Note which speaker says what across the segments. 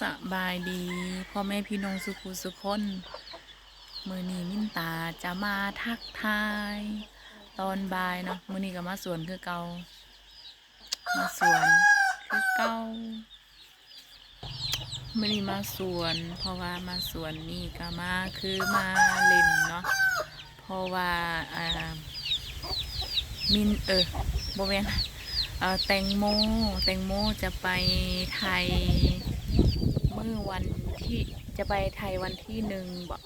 Speaker 1: สบายดีพ่อแม่พี่น้องสุขุสุคนมือนีมินตาจะมาทักทาย ตอนบ่ายเนาะมือนีก็มาสวนคือเกามาสวนคือเกามือนีมาสวน เพราะว่ามาสวนนี่ก็มาคือมาเล่นเนาะเพราะว่าอ่ามินเออโบแมนเอ่อแตงโมแตงโมจะไปไทย วันที่จะไปไทยวันที่หนึ่งบอก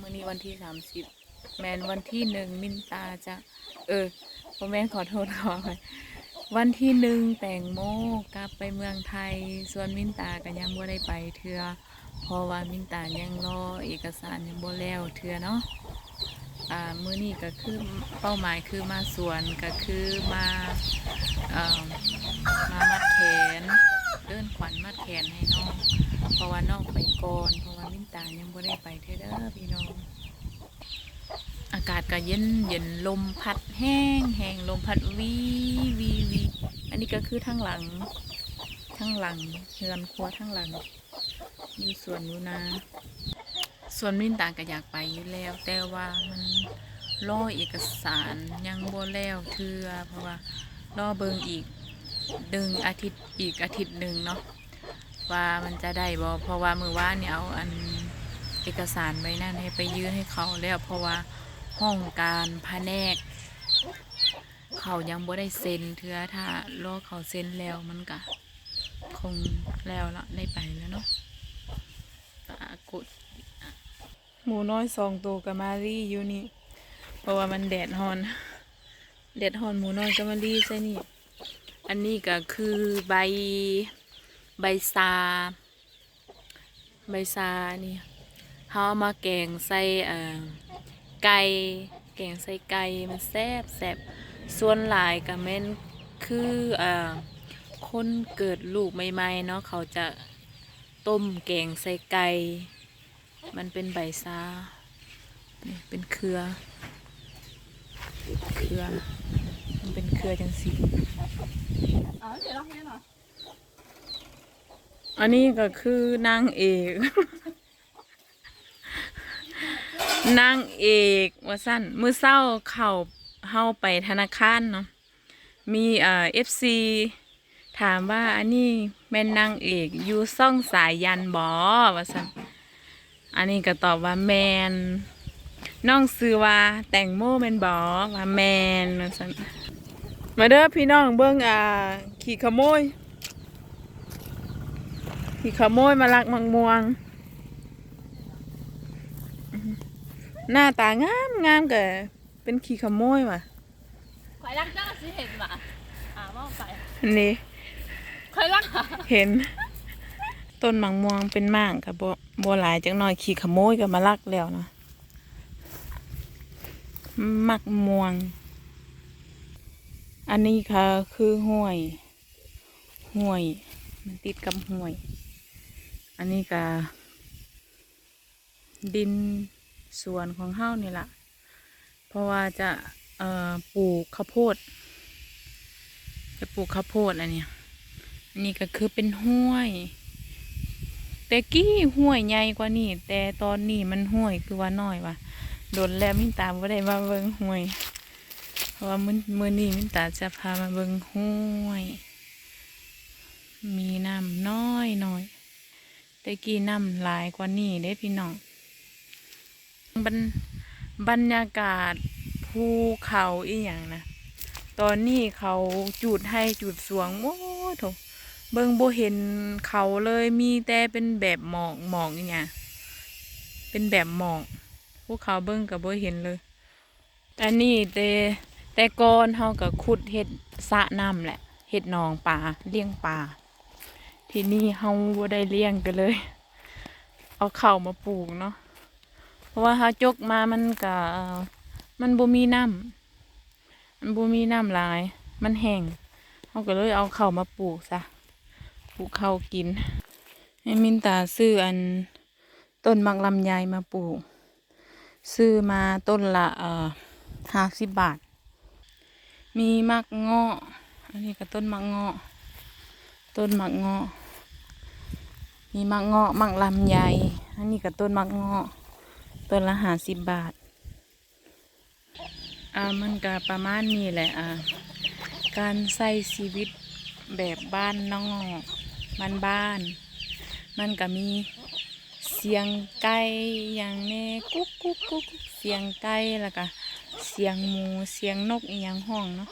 Speaker 1: มื่อนี้วันที่สามสิบแมนวันที่หนึ่งมินตาจะ เออพอแมนขอโทษขอไปวันที่หนึ่งแต่งโมกลับไปเมืองไทย ส่วนมินตาก็ยังบ่ได้ไปเทือเพราะว่ามินตายังรอเอกสารยังบ่แล้วเทือเนาะ มือนี้ก็คือเป้าหมายคือมาสวนก็คือมาอ่อมามัดแขนเดินขวัญมัดแขนให้น้อง เพราะว่าน้องไปก่อนเพราะว่ามินตายังบ่ได้ไปเทอเด้อพี่น้อง อากาศก็เย็นเย็นลมพัดแห้งแห้งลมพัดวีวีวีอันนี้ก็คือทั้งหลังทั้งหลังเฮือนครัวทั้งหลังอยู่สวนอยู่นา ส่วนมินตาก็อยากไปอยู่แล้ว แต่ว่ามันรอเอกสารยังบ่แล้วเทือเพราะว่ารอเบิงอีกดึงอาทิตย์อีกอาทิตย์หนึ่งเนาะว่ามันจะได้บ่เพราะว่ามือว่านเนี่ยเอาอันเอกสารใบนั่นให้ไปยื่นให้เขาแล้วเพราะว่าห้องการแผนก เขายังบ่ได้เซ็นเทือถ้ารอเขาเซ็นแล้วมันก็คงแล้วละได้ไปแล้วเนาะปรากฏ หมูน้อยสองตัวกับมารีอยู่นี่เพราะว่ามันแดดฮอนแดดฮอนหมูน้อยกับมารีใช่นี่ อันนี้ก็คือใบใบซา ใบซานี่เขาเอามาแกงใส่ไก่แกงใส่ไก่มันแซ่บแซ่บส่วนหลายก็แม่นคืออคนเกิดลูกใหม่ๆเนาะเขาจะต้มแกงใส่ไก่ มันเป็นใบซานี่เป็นเครือ เครือ มันเป็นเครือจังสี
Speaker 2: อ๋อเดี๋ยวเราให้หน่อย
Speaker 1: อันนี้ก็คือนางเอก นางเอกว่าสั้นมือเศร้าเข่าเฮาไปธนาคารเนาะ มีเอ่อฟซีถามว่าอันนี้แม่นนางเอกอยู่ซ่องสายยันบอว่าสั้น อันนี้ก็ตอบว่าแมนน้องซื้อว่าแต่งโมแมนบอว่าแมนว่าสั้นมาเด้อพี่น้องเบิ่งอ่า ขี่ขโมย ขี่ขโมยมาลักมังม่วงอื้อหือหน้าตางามงามกะเป็นขี่ขโมยว่ะ
Speaker 2: คอยรักเจ้าสิเห็นป่ะอ่าว่าไป
Speaker 1: อันนี้
Speaker 2: คอยรัก
Speaker 1: เห็น ต้นมังม่วงเป็นม่างกับบบัวหลายจังหน่อยขี่ขโมยกับมาลักแล้วนะมักม่วง อันนี้ค่ะคือห้วย ห้วย มันติดกับห้วย อันนี้ก็ดินสวนของเฮ้านี่แหละเพราะว่าจะปลูกข้าวโพด จะปลูกข้าวโพดอันนี้อันนี้ก็คือเป็นห้วย แต่กี้ห้วยใหญ่กว่านี่แต่ตอนนี้มันห้วยคือว่าน้อยว่ะโดนแล้วมินตาบ่ได้มาเบิ่งห้วย เพราะว่ามือมือนี้มินตาจะพามาเบิ่งห้วย มีน้ำน้อยหน่อยแต่กี้น้ำหลายกว่านี่เด้พี่น้องบรรบรรยากาศภูเขาอีหยังนะตอนนี้เขาจุดให้จุดสวงโอ้โถ เบิ่งบ่เห็นเขาเลยมีแต่เป็นแบบหมอกหมอกนี่ไงเงี้ยเป็นแบบหมอกภูเขาเบิ่งกับบ่เห็นเลย อันนี้แต่แต่ก่อนเฮาก็ขุดเฮ็ดสระน้ำแหละเฮ็ดหนองปลาเลี้ยงปลาทีนี้เฮาบ่ได้เลี้ยงกันเลย เอาเข้ามาปลูกเนาะเพราะว่าเฮาจกมามันก็มันบ่มีน้ำมันบ่มีน้ำหลาย มันแห้งเฮาก็เลยเอาเข้ามาปลูกซะ ปลูกข้าวกิน ให้มินตาซื้ออันต้นมักลำไยมาปลูก ซื้อมาต้นละเอ่อห้าสิบบาท มีมักเงาะอันนี้ก็ต้นมักเงาะต้นมักเงาะมีมักเงาะมักลำไยอันนี้ก็ต้นมักเงาะต้นละหาสิบบาทอ่ามันก็ประมาณนี้แหละอ่าการใช้ชีวิตแบบบ้านนอก บ้านบ้านมันก็มีเสียงไก่อย่างแนี้กุ๊กกุ๊กกุ๊กกุ๊กเสียงไก่แล้วก็เสียงหมูเสียงนกอีหยังห้องเนาะ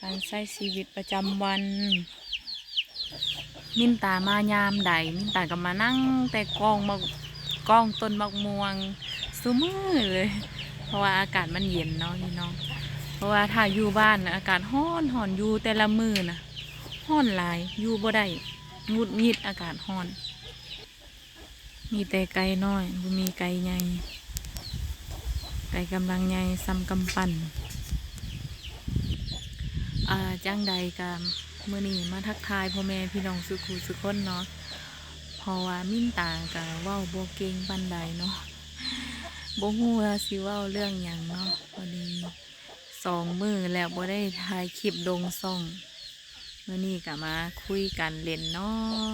Speaker 1: การใช้ชีวิตประจำวัน มินตามายามใด มินตาก็มานั่งแต่กองมากองต้นมะม่วงซุมือเลย เพราะว่าอากาศมันเย็นเนาะพี่น้อง เพราะว่าถ้าอยู่บ้านนะอากาศร้อนร้อนอยู่แต่ละมือนะ ร้อนหลายอยู่บ่ได้งุดงิดอากาศร้อน มีแต่ไก่น้อยบ่มีไก่ใหญ่ไก่กำลังใหญ่ซ้ำกำปั่นอ่างใดกันมื่อนี้มาทักทายพ่อแม่พี่น้องสุขูสุขคนเนาะเพราะว่ามิ้นตากะเว้าบ่เก่งปานใดเนาะบ่ฮู้ว่าสิเว้าเรื่องหยังเนาะพอดีสองมือแล้วบ่ได้ถ่ายคลิปลงซ่อง มื้อนี้ก็มาคุยกันเล่นเนาะ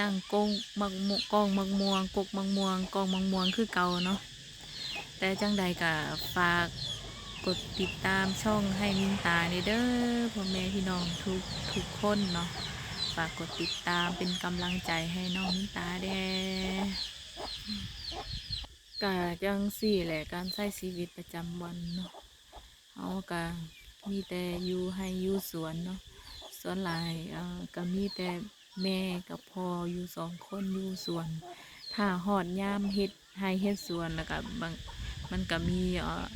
Speaker 1: นั่งกงมักมุกองมักม่วงกกมักม่วงกองมักม่วงคือเก่าเนาะแต่จังใดก็ฝากกดติดตามช่องให้มินตาในเด้อพ่อแม่พี่น้องทุกทุกคนเนาะฝากกดติดตามเป็นกำลังใจให้น้องมินตาแด้กะจังสี่แหละการใช้ชีวิตประจำวันเนาะเอากะมีแต่อยู่ให้อยู่สวนเนาะ สวนหลายก็มีแต่แม่กับพ่ออยู่สองคนอยู่สวน ถ้าหอดย่ามเฮ็ดให้เฮ็ดสวนแล้วก็บางมันก็มีเอ่อ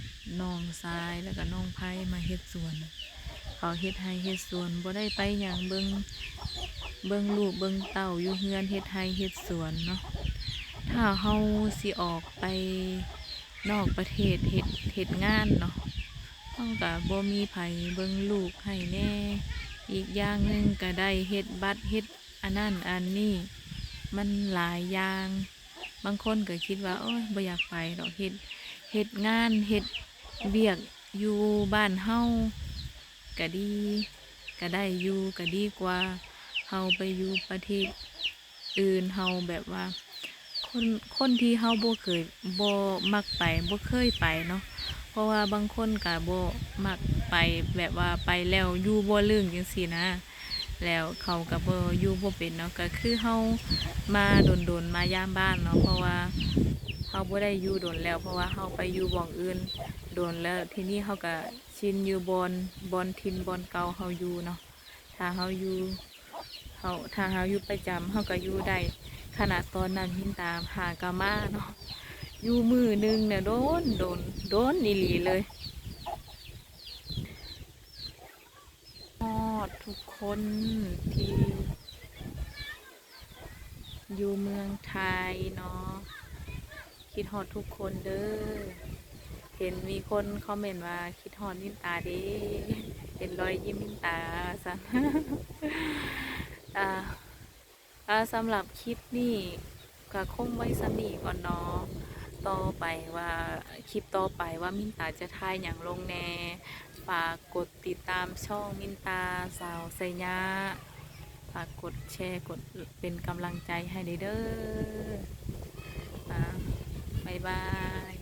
Speaker 1: น้องชายแล้วก็น้องไผ่มาเฮ็ดสวนเขาเฮ็ดให้เฮ็ดสวนบ่ได้ไปหยังเบิ่งเบิ่งลูกเบิ่งเต้าอยู่เฮือนเฮ็ดให้เฮ็ดสวนเนาะถ้าเฮาสิออกไปนอกประเทศเฮ็ดเฮ็ดงานเนาะเฮาก็บ่มีไผเบิ่งลูกให้แน่ อีกอย่างหนึ่งก็ได้เฮ็ดบัตรเฮ็ดอันนั้นอันนี้มันหลายอย่าง บางคนก็คิดว่าโอ้ยบ่อยากไปดอกเฮ็ดเฮ็ดงานเฮ็ดเวียกอยู่บ้านเฮาก็ดีก็ได้อยู่ก็ดีกว่าเฮาไปอยู่ประเทศอื่นเฮาแบบว่า คนคนที่เฮาบ่เคยบ่มักไปบ่เคยไปเนาะเพราะว่าบางคนก็บ่มัก ไปแบบว่าไปแล้วอยู่บ่ลึงจังซี่นะ แล้วเขาก็บ่อยู่บ่เป็นเนาะก็คือเฮามาโดนๆมายามบ้านเนาะเพราะว่าเฮาบ่ได้อยู่โดนแล้ว เพราะว่าเฮาไปอยู่บ่องอื่นโดนแล้วที่นี้เฮาก็ชินอยู่บอนบอนทินบอนเก่าเฮาอยู่เนาะถ้าเฮาอยู่เฮาถ้าเฮาอยู่ประจำเฮาก็อยู่ได้ขนาดตอนนั้นหินตามหากามาเนาะอยู่มือหนึงเนี่ยโดนโดนโดนอีหลีเลย ฮอ ดทุกคนที่อยู่เมืองไทยเนาะคิดฮอดทุกคนเด้อเห็นมีคนคอมเมนต์ว่าคิดฮอดมินตาเด้เห็นรอยยิ้มมินตาสันอ่าอ่าสำหรับคลิปนี้ก็คงไว้สมีก่อนเนาะ ต่อไปว่าคลิปต่อไปว่ามินตาจะทายอย่างลงแน่ฝากกดติดตามช่องมินตาสาวไซยะฝากกดแชร์กดเป็นกำลังใจให้เด้ออ่าบายบาย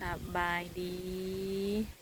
Speaker 1: สบายดี